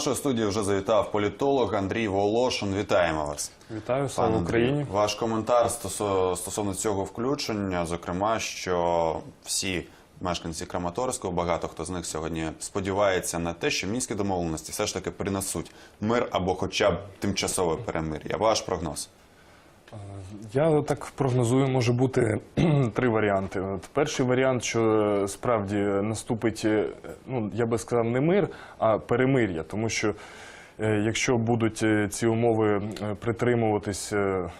нашої студії вже завітав політолог Андрій Волошин. Вітаємо вас. Вітаю, слава Україні. Ваш коментар стосо- стосовно цього включення, зокрема, що всі мешканці Краматорського, багато хто з них сьогодні сподівається на те, що мінські домовленості все ж таки принесуть мир або хоча б тимчасове перемир'я. Ваш прогноз. Я так прогнозую, може бути три варіанти. От перший варіант, що е, справді наступить, е, ну я би сказав, не мир, а перемир'я, тому що е, якщо будуть е, ці умови е, притримуватись е,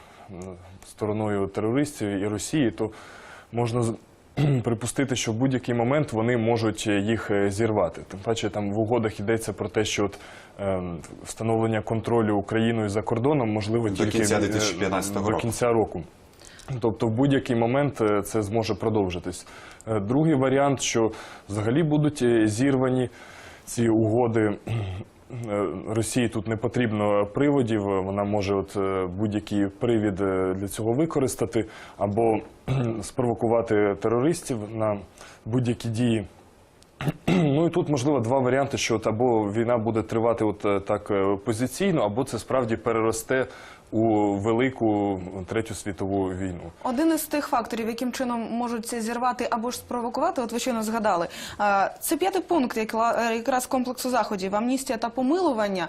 стороною терористів і Росії, то можна припустити, що в будь-який момент вони можуть е, їх е, зірвати. Тим паче там в угодах йдеться про те, що от, ем, встановлення контролю Україною за кордоном можливо До тільки кінця е, 2015 до кінця року. Тобто в будь-який момент е, це зможе продовжитись. Е, Другий варіант, що взагалі будуть е, зірвані ці угоди. Е, Росії тут не потрібно приводів, е, вона може от е, будь-який привід для цього використати або спровокувати терористів на будь-які дії. Ну і тут можливо два варіанти, що от або війна буде тривати от е, так е, позиційно, або це справді переросте у велику третю світову війну. Один із тих факторів, яким чином можуть це зірвати або ж спровокувати, от ви щойно згадали. е, Це п'ятий пункт якраз комплексу заходів амністія та помилування.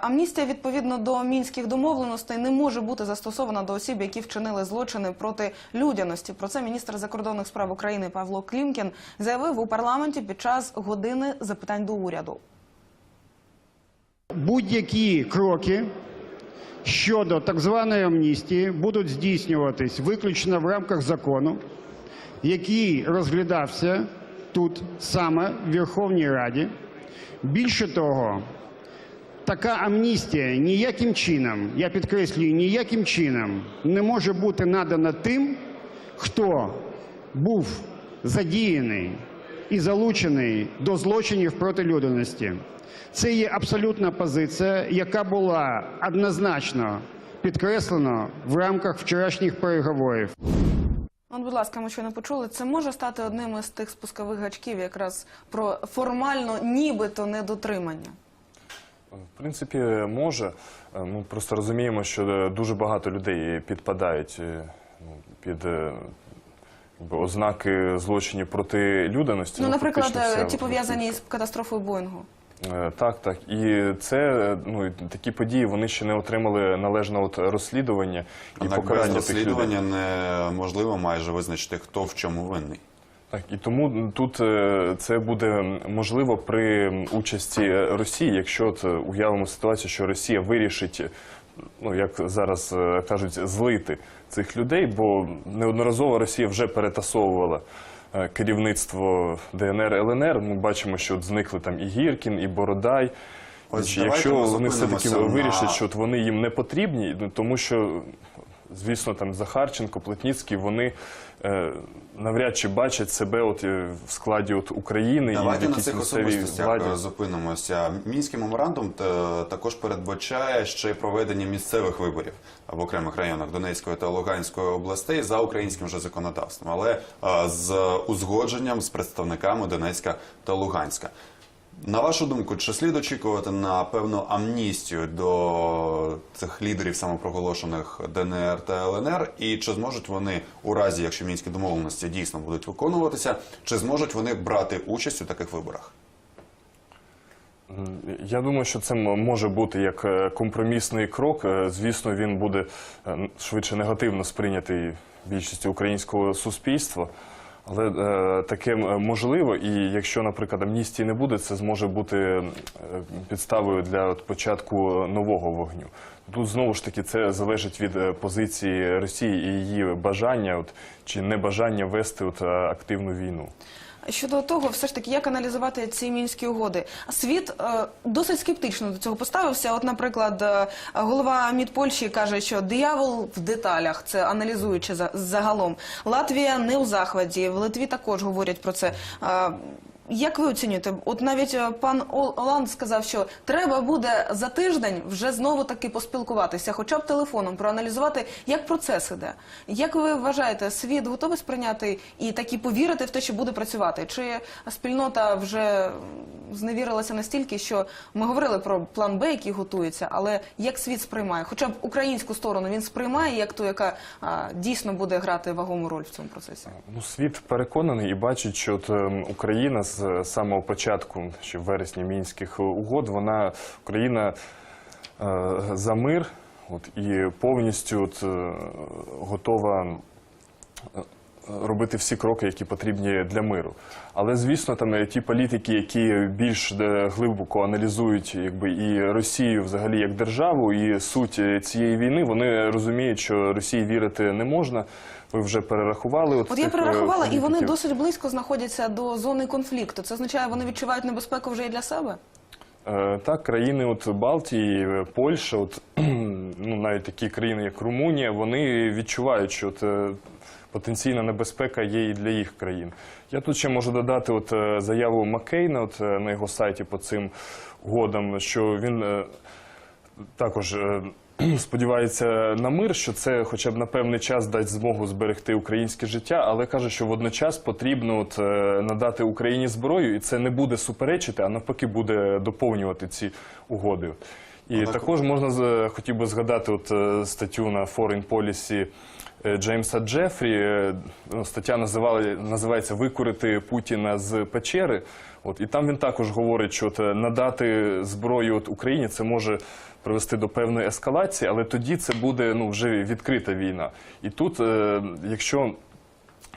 Амністія відповідно до мінських домовленостей не може бути застосована до осіб, які вчинили злочини проти людяності. Про це міністр закордонних справ України Павло Клімкін заявив у парламенті під час години запитань до уряду. Будь-які кроки щодо так званої амністії будуть здійснюватись виключно в рамках закону, який розглядався тут саме в Верховній Раді. Більше того, така амністія ніяким чином, я підкреслюю, ніяким чином не може бути надана тим, хто був задіяний і залучений до злочинів проти людяності. Це є абсолютна позиція, яка була однозначно підкреслена в рамках вчорашніх переговорів. От, будь ласка, ми щойно почули, це може стати одним із тих спускових гачків, якраз про формально нібито недотримання. В принципі, може. Е, Ми просто розуміємо, що е, дуже багато людей підпадають е, ну, під ознаки злочинів проти людяності. Ну, наприклад, фактично, е, ті пов'язані з катастрофою Боїнгу. Е, Так, так. І це ну такі події вони ще не отримали належного от розслідування і Однак без покарання тих людей. розслідування неможливо майже визначити, хто в чому винний. Так, і тому тут е, це буде можливо при участі Росії, якщо от, уявимо ситуацію, що Росія вирішить, ну як зараз кажуть, злити цих людей, бо неодноразово Росія вже перетасовувала е, керівництво ДНР ЛНР. Ми бачимо, що от зникли там і Гіркін, і Бородай. Ось якщо вони все таки вирішать, на- що от вони їм не потрібні, ну, тому що, звісно, там Захарченко, Плетніцький, вони е, навряд чи бачать себе от, е, в складі от України і в на цих особистостях владі. е, зупинимося. Мінський меморандум та- також передбачає ще й проведення місцевих виборів в окремих районах Донецької та Луганської областей за українським же законодавством, але е, з узгодженням з представниками Донецька та Луганська. На вашу думку, чи слід очікувати на певну амністію до цих лідерів самопроголошених ДНР та ЛНР? І чи зможуть вони у разі, якщо мінські домовленості дійсно будуть виконуватися, чи зможуть вони брати участь у таких виборах? Я думаю, що це може бути як е, компромісний крок. Е, Звісно, він буде е, швидше негативно сприйнятий більшістю українського суспільства. Але е, таке можливо, і якщо, наприклад, амністії не буде, це зможе бути е, підставою для початку нового вогню. Тут знову ж таки це залежить від е, позиції Росії і її бажання, от, чи небажання вести от, е, активну війну. Щодо того, все ж таки, як аналізувати ці мінські угоди? Світ е, досить скептично до цього поставився. От, наприклад, е, голова МІД Польщі каже, що диявол в деталях, це аналізуючи за, загалом. Латвія не у захваті, в Литві також говорять про це. Е, Як ви оцінюєте? От навіть е, пан Оланд сказав, що треба буде за тиждень вже знову таки поспілкуватися, хоча б телефоном, проаналізувати, як процес іде. Як ви вважаєте, світ готовий сприйняти і таки повірити в те, що буде працювати? Чи спільнота вже зневірилася настільки, що ми говорили про план Б, який готується, але як світ сприймає? Хоча б українську сторону він сприймає як ту, яка дійсно буде грати вагому роль в цьому процесі? Ну, світ переконаний і бачить, що ем, Україна з е, самого початку, ще в вересні мінських угод, вона Україна е, за мир, от і повністю от, е, готова. е, Робити всі кроки, які потрібні для миру. Але звісно, там ті політики, які більш глибоко аналізують якби і Росію взагалі як державу, і суть цієї війни, вони розуміють, що Росії вірити не можна. Ви вже перерахували. От, От я е, перерахувала, і вони досить близько знаходяться до зони конфлікту. Це означає, вони відчувають небезпеку вже і для себе. Е, Так, країни от Балтії, е, Польща, от, ну, навіть такі країни, як Румунія, вони відчувають, що от, потенційна небезпека є і для їх країн. Я тут ще можу додати от, заяву Маккейна от, на його сайті по цим угодам, що він також сподівається на мир, що це хоча б на певний час дасть змогу зберегти українське життя, але каже, що водночас потрібно от, е, надати Україні зброю, і це не буде суперечити, а навпаки буде доповнювати ці угоди. І також можна з- хотів би згадати от е, статтю на Foreign Policy е, Джеймса Джефрі. Е, ну, Стаття називала, називається Викурити Путіна з печери. От, і там він також говорить, що от, надати зброю от Україні це може привести до певної ескалації, але тоді це буде ну, вже відкрита війна. І тут, е, якщо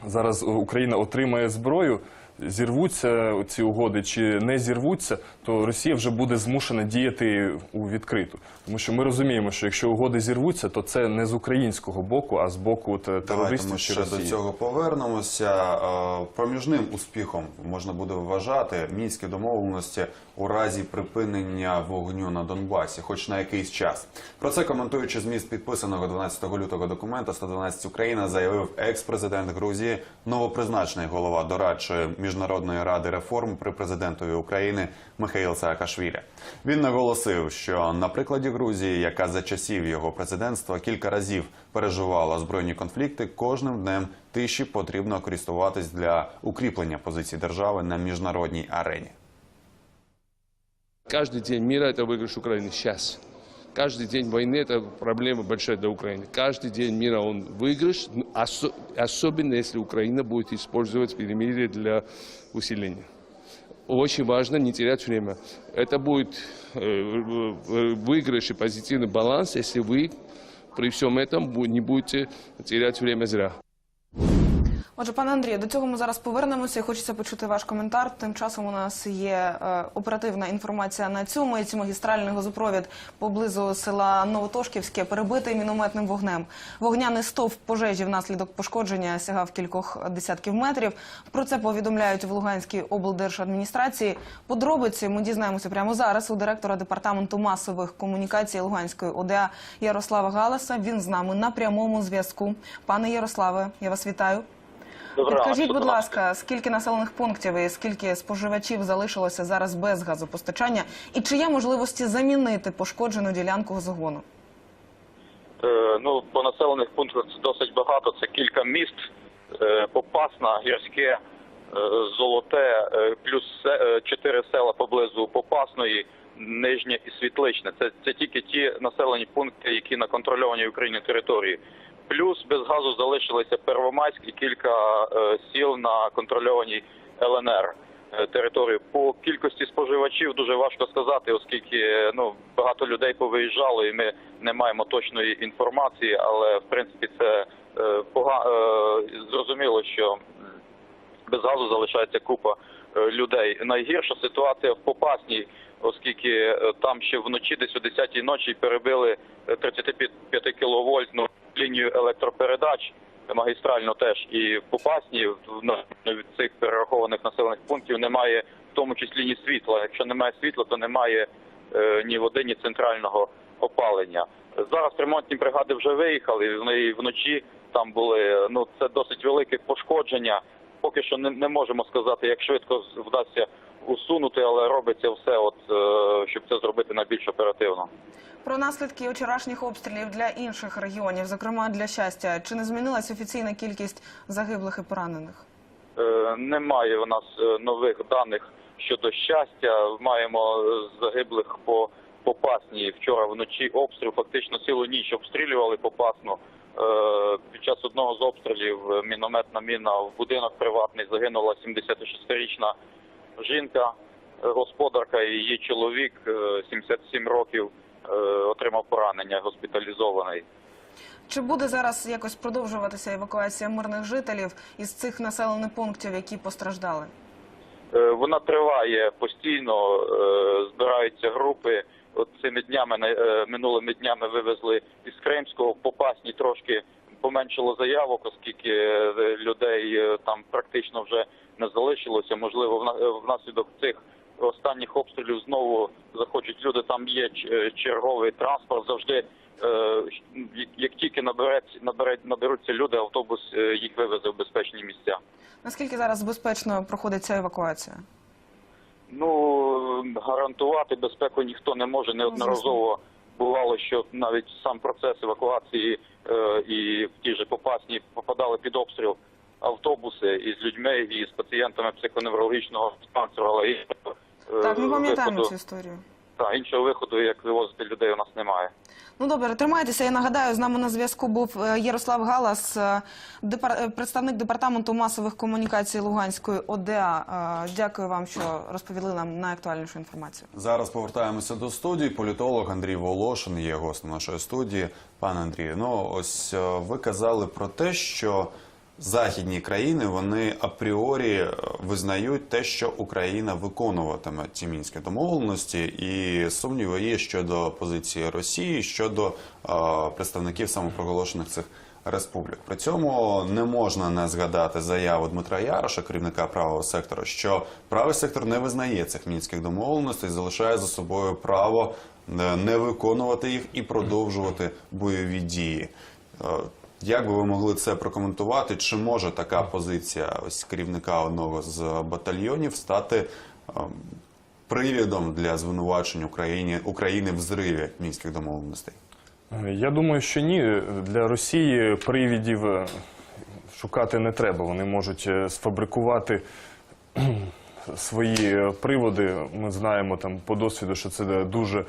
зараз Україна отримає зброю, зірвуться ці угоди чи не зірвуться, то Росія вже буде змушена діяти у відкриту. Тому що ми розуміємо, що якщо угоди зірвуться, то це не з українського боку, а з боку от, Давайте терористів ми чи ще Росії. до цього повернемося. Е, Проміжним успіхом можна буде вважати мінські домовленості у разі припинення вогню на Донбасі, хоч на якийсь час. Про це коментуючи зміст підписаного 12 лютого документа 112 Україна заявив екс-президент Грузії, новопризначений голова дорадчої міжнародної ради реформ при президентові України Михаїл Саакашвілі. Він наголосив, що на прикладі Грузії, яка за часів його президентства кілька разів переживала збройні конфлікти, кожним днем тиші потрібно користуватись для укріплення позицій держави на міжнародній арені. Каждый день мира – это выигрыш Украины сейчас. Каждый день войны – это проблема большая для Украины. Каждый день мира он выигрыш, осо- особенно если Украина будет использовать перемирие для усиления. Очень важно не терять время. Это будет э, выигрыш и позитивный баланс, если вы при всем этом не будете терять время зря. Отже, пане Андрію, до цього ми зараз повернемося. і Хочеться почути ваш коментар. Тим часом у нас є е, оперативна інформація на цю миті. Магістральний газопровід поблизу села Новотошківське перебитий мінометним вогнем. Вогняний стовп пожежі внаслідок пошкодження сягав кількох десятків метрів. Про це повідомляють в Луганській облдержадміністрації. Подробиці ми дізнаємося прямо зараз у директора департаменту масових комунікацій Луганської ОДА Ярослава Галаса. Він з нами на прямому зв'язку. Пане Ярославе, я вас вітаю. Підкажіть, будь ласка, скільки населених пунктів і скільки споживачів залишилося зараз без газопостачання, і чи є можливості замінити пошкоджену ділянку газогону? Е, Ну, по населених пунктах це досить багато. Це кілька міст: Е, Попасна, Гірське, е, Золоте, е, плюс чотири села поблизу Попасної, Нижнє і Світличне. Це, це тільки ті населені пункти, які на контрольованій Україні території. Плюс без газу залишилися Первомайськ і кілька е, сіл на контрольованій ЛНР е, території. По кількості споживачів дуже важко сказати, оскільки е, ну багато людей повиїжджало, і ми не маємо точної інформації. Але в принципі це пога... зрозуміло, що без газу залишається купа людей. Найгірша ситуація в Попасній, оскільки там ще вночі, десь о 10-й ночі, перебили е, 35 кіловольтну лінію електропередач. Магістрально теж і в Попасній в на- від цих перерахованих населених пунктів немає в тому числі ні світла. Якщо немає світла, то немає е, ні води, ні центрального опалення. Зараз ремонтні бригади вже виїхали. Вони вночі там були. Ну це досить велике пошкодження. поки що не, не можемо сказати, як швидко вдасться усунути, але робиться все, от е, щоб це зробити найбільш оперативно. Про наслідки вчорашніх обстрілів для інших регіонів, зокрема для щастя, чи не змінилась офіційна кількість загиблих і поранених? Е, Немає у нас е, нових даних щодо щастя. Маємо е, загиблих по Попасній. Вчора вночі обстріл, фактично цілу ніч обстрілювали Попасну. Під час одного з обстрілів мінометна міна в будинок приватний загинула 76-річна жінка, господарка її чоловік, е, 77 років, отримав поранення, госпіталізований. Чи буде зараз якось продовжуватися евакуація мирних жителів із цих населених пунктів, які постраждали? Е, Вона триває постійно, е, збираються групи. От цими днями е, минулими днями вивезли із Кримського Попасні трошки поменшило заявок, оскільки е, людей е, там практично вже не залишилося. Можливо, вна- е, внаслідок цих останніх обстрілів знову захочуть люди. Там є е, черговий транспорт. Завжди е, як- тільки набереться наберуть, наберуться люди, автобус е, їх вивезе в безпечні місця. Наскільки зараз безпечно проходить ця евакуація? Ну гарантувати безпеку ніхто не може. Неодноразово бувало, що навіть сам процес евакуації е, і в ті ж попасні попадали під обстріл автобуси із людьми і з пацієнтами психоневрологічного диспансеру, але е, Так, ми пам'ятаємо цю історію. та, іншого виходу, як вивозити людей, у нас немає. Ну добре, тримайтеся. Я нагадаю, з нами на зв'язку був е, Ярослав Галас, е, депар- е, представник департаменту масових комунікацій Луганської ОДА. Е, Дякую вам, що розповіли нам найактуальнішу інформацію. Зараз повертаємося до студії. Політолог Андрій Волошин є гостем нашої студії. Пане Андрію, ну ось е, ви казали про те, що західні країни вони апріорі е, визнають те, що Україна виконуватиме ці мінські домовленості, і сумніви є щодо позиції Росії щодо е, представників самопроголошених цих. Республік при цьому не можна не згадати заяву Дмитра Яроша, керівника правого сектора, що правий сектор не визнає цих мінських домовленостей, залишає за собою право е, не виконувати їх і продовжувати бойові дії. Е, Як би ви могли це прокоментувати? Чи може така позиція ось керівника одного з батальйонів стати е, привідом для звинувачень Україні України в зриві мінських домовленостей? Я думаю, що ні. Для Росії привідів е, шукати не треба. Вони можуть е, сфабрикувати свої е, приводи. Ми знаємо там по досвіду, що це дуже е,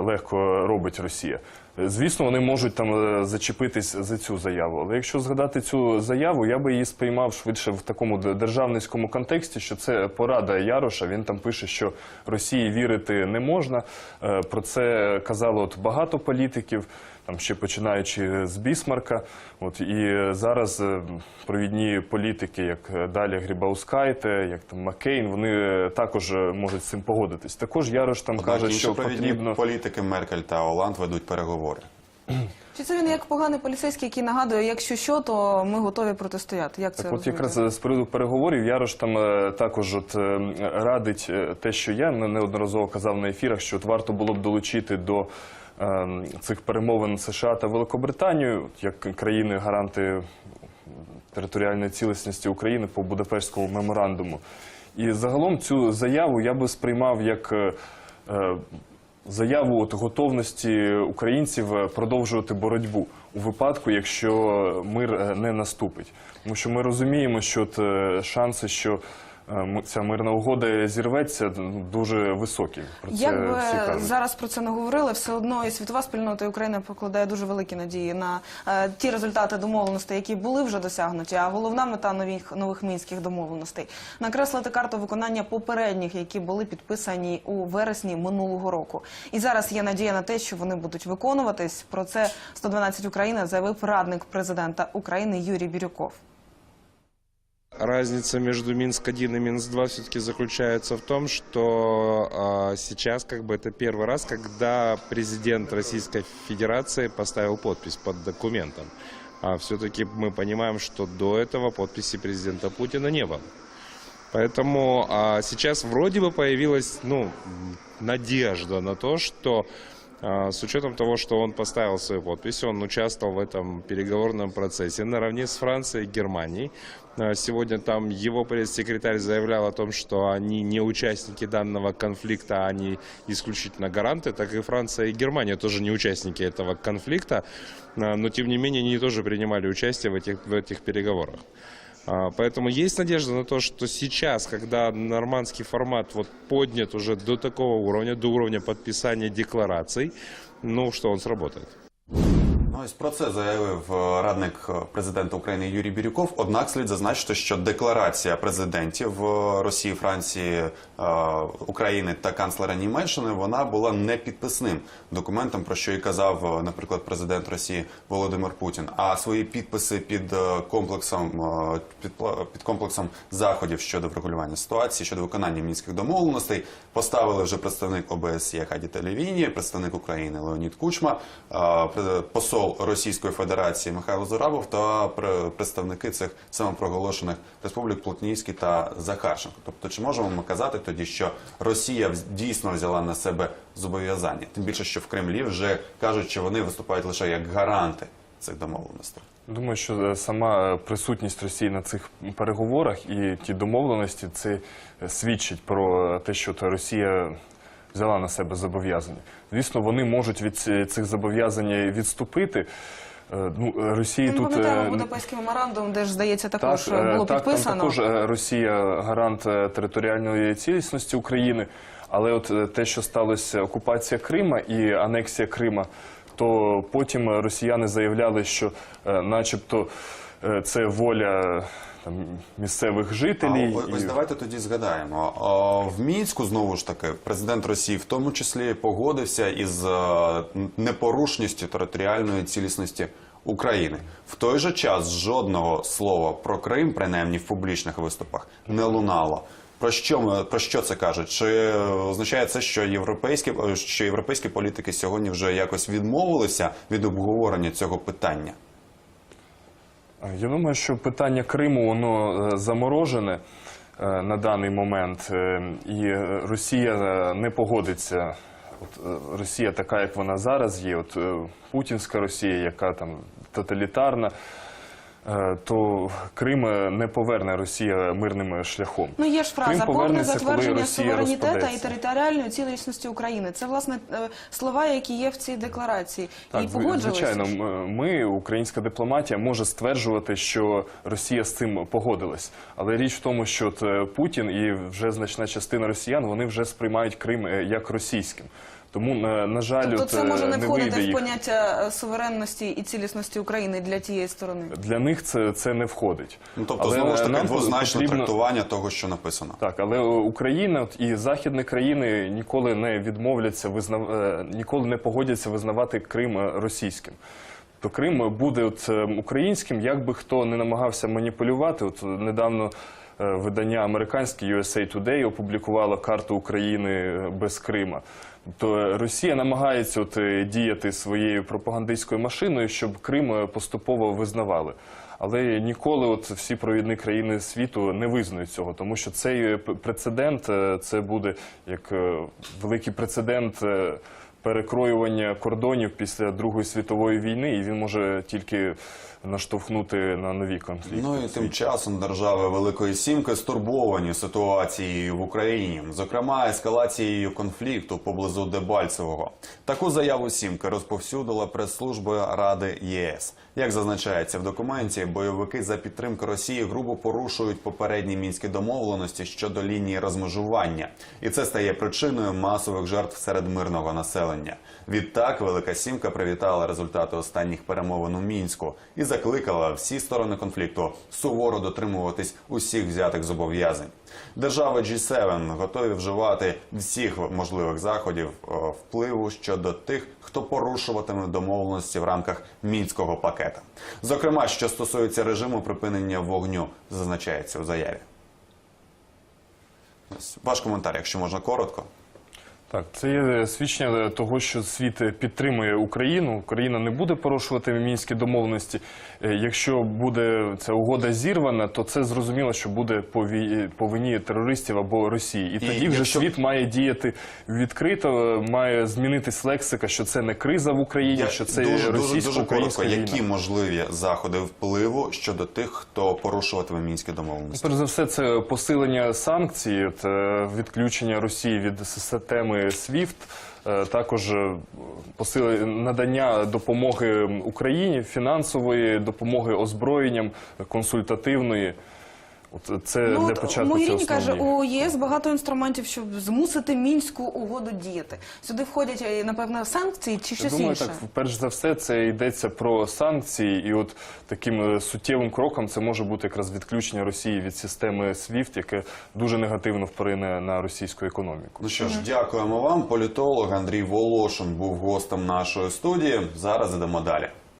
легко робить Росія. Е, Звісно, вони можуть там е, зачепитись за цю заяву. Але якщо згадати цю заяву, я би її сприймав швидше в такому державницькому контексті, що це порада Яроша. Він там пише, що Росії вірити не можна. Е, Про це казало от багато політиків, там ще починаючи з Бісмарка. От і зараз е, провідні політики, як е, Даля Грібаускайте, як там Маккейн, вони також е, можуть з цим погодитись. Також Ярош там Однак каже, що потрібно. політики Меркель та Оланд ведуть переговори. Чи це він як поганий поліцейський, який нагадує, якщо що, то ми готові протистояти? Як це Так, от якраз з приводу переговорів Ярош там також от радить те, що я неодноразово казав на ефірах, що от варто було б долучити до цих перемовин США та Великобританію як країни-гаранти територіальної цілісності України по Будапештському меморандуму. І загалом цю заяву я би сприймав як е, е, заяву от готовності українців е, продовжувати боротьбу у випадку, якщо мир не наступить. Тому що ми розуміємо, що от, шанси, що ця мирна угода зірветься, дуже високі. Про це Як би всі кажуть. зараз про це не говорили, все одно і світова спільнота і Україна покладає дуже великі надії на е, ті результати домовленостей, які були вже досягнуті. А головна мета нових нових мінських домовленостей накреслити карту виконання попередніх, які були підписані у вересні минулого року. І зараз є надія на те, що вони будуть виконуватись. Про це 112 Україна заявив радник президента України Юрій Бірюков. Разница между Минск-1 и Минск-2 все-таки заключается в том, что а, сейчас как бы это первый раз, когда президент Российской Федерации поставил подпись под документом. А все-таки мы понимаем, что до этого подписи президента Путина не было. Поэтому а, сейчас вроде бы появилась ну, надежда на то, что С учетом того, что он поставил свою подпись, он участвовал в этом переговорном процессе наравне с Францией и Германией. А, Сегодня там его пресс-секретарь заявлял о том, что они не участники данного конфликта, а они исключительно гаранты, так и Франция и Германия тоже не участники этого конфликта, А, но тем не менее они тоже принимали участие в этих, в этих переговорах. Поэтому есть надежда на то, что сейчас, когда нормандский формат вот поднят уже до такого уровня, до уровня подписания деклараций, ну, что он сработает. Ну, Ось про це заявив е, радник е, президента України Юрій Бірюков. Однак слід зазначити, що декларація президентів е, Росії, Франції, України та канцлера Німеччини вона була не підписним документом, про що і казав, наприклад, президент Росії Володимир Путін. А свої підписи під комплексом під, під комплексом заходів щодо врегулювання ситуації щодо виконання мінських домовленостей поставили вже представник ОБСЄ Хаді Телевіні, представник України Леонід Кучма, пре- посол Російської Федерації Михайло Зорабов та пре- представники цих самопроголошених республік Плотнівський та Захарченко. Тобто, чи можемо ми казати тоді, що Росія дійсно взяла на себе зобов'язання? Тим більше, що в Кремлі вже кажуть, що вони виступають лише як гаранти цих домовленостей. Думаю, що е, сама присутність Росії на цих переговорах і ті домовленості це е, свідчить про те, що Росія взяла на себе зобов'язання. Звісно, вони можуть від цих зобов'язань відступити. Е, Ну, е, Росії Ми тут е, пам'ятаємо Будапештський меморандум, де ж здається також так, е, е, було так, підписано. Там також е, Росія гарант е, територіальної цілісності України. Але от е, те, що сталося окупація Крима і анексія Крима, то потім е, росіяни заявляли, що, е, начебто, е, це воля там, місцевих жителів. А, ось давайте тоді згадаємо. А, В Мінську знову ж таки президент Росії в тому числі погодився із е, непорушністю територіальної цілісності України. В той же час жодного слова про Крим, принаймні в публічних виступах, не лунало. Про що ми про що це кажуть? Чи е, означає це, що європейські е, що європейські політики сьогодні вже якось відмовилися від обговорення цього питання? Я думаю, що питання Криму воно е, заморожене е, на даний момент, е, і Росія не погодиться. От Росія така, як вона зараз є, от путінська Росія, яка там тоталітарна, то Крим е, не поверне Росія мирним шляхом. Ну є ж фраза повне затвердження суверенітету і територіальної цілісності України. Це власне е, слова, які є в цій декларації. Так, і погоджилися. звичайно, ми, українська дипломатія, може стверджувати, що Росія з цим погодилась. Але річ в тому, що е, Путін і вже значна частина росіян вони вже сприймають Крим е, як російським. Тому на, на жаль, Тобто це може е, не не входити вийде в поняття е, суверенності і цілісності України для тієї сторони. Для них це, це не входить. Ну тобто, Але, знову ж е, таки, двозначне потрібно- трактування того, що написано. Так, але Україна от, і західні країни ніколи не відмовляться визнав... ніколи не погодяться визнавати Крим російським. То Крим буде от, українським, як би хто не намагався маніпулювати. От недавно видання американське USA Today опублікувало карту України е, без Крима. То е, Росія намагається от, е, діяти своєю пропагандистською машиною, щоб Крим е, поступово визнавали. Але ніколи от всі провідні країни світу не визнають цього, тому що цей е, прецедент е, це буде як е, великий прецедент е, перекроювання кордонів після Другої світової війни, і він може тільки наштовхнути на нові конфлікти. Ну і тим часом держави Великої Сімки стурбовані ситуацією в Україні, зокрема ескалацією конфлікту поблизу Дебальцевого. Таку заяву Сімки розповсюдила прес-служба Ради ЄС. Як зазначається в документі, бойовики за підтримки Росії грубо порушують попередні мінські домовленості щодо лінії розмежування, і це стає причиною масових жертв серед мирного населення. Відтак, Велика Сімка привітала результати останніх перемовин у мінську і закликала всі сторони конфлікту суворо дотримуватись усіх взятих зобов'язань. Держави G7 готові вживати всіх можливих заходів е, впливу щодо тих, хто порушуватиме домовленості в рамках мінського пакета. Зокрема, що стосується режиму припинення вогню, зазначається у заяві. Ваш коментар, якщо можна коротко. Так, це є свідчення того, що світ підтримує Україну. Україна не буде порушувати мінські домовленості. Е, Якщо буде ця угода зірвана, то це зрозуміло, що буде по вині терористів або Росії. І тоді вже якщо- світ має діяти відкрито, е, має змінитись лексика, що це не криза в Україні, Я- що це дуже, дуже, дуже коротко, війна. які можливі заходи впливу щодо тих, хто порушуватиме мінські домовленості? Перш за все, це посилення санкцій, е, відключення Росії від системи SWIFT, е, також е, посили- надання допомоги Україні, фінансової допомоги озброєнням, консультативної. От це Ну, для початку це Могеріні каже, у ЄС багато інструментів, щоб змусити мінську угоду діяти. Сюди входять е, напевно санкції чи щось думаю, інше. так перш за все, це йдеться про санкції, і от таким е, суттєвим кроком це може бути якраз відключення Росії від системи SWIFT, яке дуже негативно вплине на російську економіку. Ну що ж, дякуємо вам. Політолог Андрій Волошин був гостем нашої студії. Зараз ідемо далі.